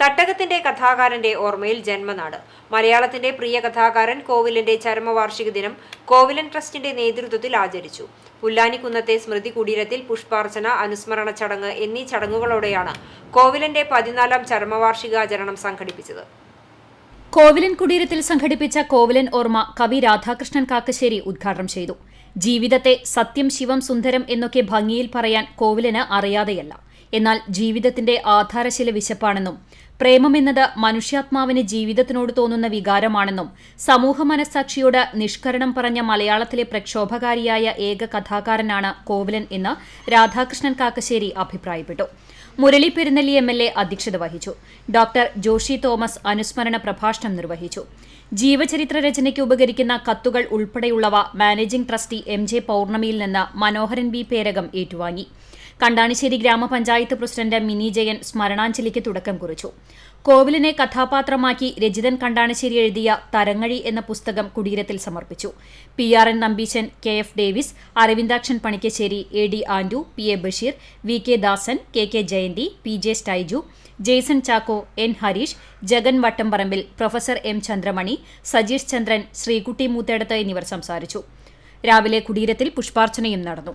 തട്ടകത്തിന്റെ കഥാകാരന്റെ ഓർമ്മയിൽ ജന്മനാട്. മലയാളത്തിന്റെ പ്രിയ കഥാകാരൻ കോവിലിന്റെ ചരമവാർഷിക ദിനം കോവിലൻ ട്രസ്റ്റിന്റെ നേതൃത്വത്തിൽ ആചരിച്ചു. പുല്ലാനിക്കുന്നത്തെ സ്മൃതി കുടീരത്തിൽ പുഷ്പാർച്ചന അനുസ്മരണ ചടങ്ങ് എന്നീ ചടങ്ങുകളോടെയാണ് കോവിലന്റെ പതിനാലാം ചരമവാർഷികാചരണം സംഘടിപ്പിച്ചത്. കോവിലൻ കുടീരത്തിൽ സംഘടിപ്പിച്ച കോവിലൻ ഓർമ്മ കവി രാധാകൃഷ്ണൻ കാക്കശ്ശേരി ഉദ്ഘാടനം ചെയ്തു. ജീവിതത്തെ സത്യം ശിവം സുന്ദരം എന്നൊക്കെ ഭംഗിയിൽ പറയാൻ കോവിലന് അറിയാതെയല്ല. എന്നാൽ ജീവിതത്തിന്റെ ആധാരശില വിശപ്പാണെന്നും പ്രേമമെന്നത് മനുഷ്യാത്മാവിന് ജീവിതത്തിനോട് തോന്നുന്ന വികാരമാണെന്നും സമൂഹ മനസ്സാക്ഷിയോട് നിഷ്കരണം പറഞ്ഞ മലയാളത്തിലെ പ്രക്ഷോഭകാരിയായ ഏക കഥാകാരനാണ് കോവിലൻ എന്ന് രാധാകൃഷ്ണൻ കാക്കശ്ശേരി അഭിപ്രായപ്പെട്ടു. Murali Perunnelli M L A അധ്യക്ഷത വഹിച്ചു. ഡോക്ടർ ജോഷി തോമസ് അനുസ്മരണ പ്രഭാഷണം നിർവഹിച്ചു. ജീവചരിത്ര രചനയ്ക്ക് ഉപകരിക്കുന്ന കത്തുകൾ ഉൾപ്പെടെയുള്ളവ മാനേജിംഗ് ട്രസ്റ്റി എം ജെ പൌർണമിയിൽ നിന്ന് മനോഹരൻ ബി പേരകം ഏറ്റുവാങ്ങി. കണ്ടാണിശ്ശേരി ഗ്രാമപഞ്ചായത്ത് പ്രസിഡന്റ് മിനി ജയൻ സ്മരണാഞ്ജലിക്ക് തുടക്കം കുറിച്ചു. കോവിലിനെ കഥാപാത്രമാക്കി രജിതൻ കണ്ടാണിശ്ശേരി എഴുതിയ തരങ്ങഴി എന്ന പുസ്തകം കുടീരത്തിൽ സമർപ്പിച്ചു. P R N Nambeesan K F Davis Aravindakshan Panikkassery A D Andu P A Basheer V K Dasan K K Jayanthi P J Stiju Jaison Chacko N Harish Jagan Vattamparambil professor M Chandramani Sajeesh Chandran Sreekutty Moothedath എന്നിവർ സംസാരിച്ചു. രാവിലെ കുടീരത്തിൽ പുഷ്പാർച്ചനയും നടന്നു.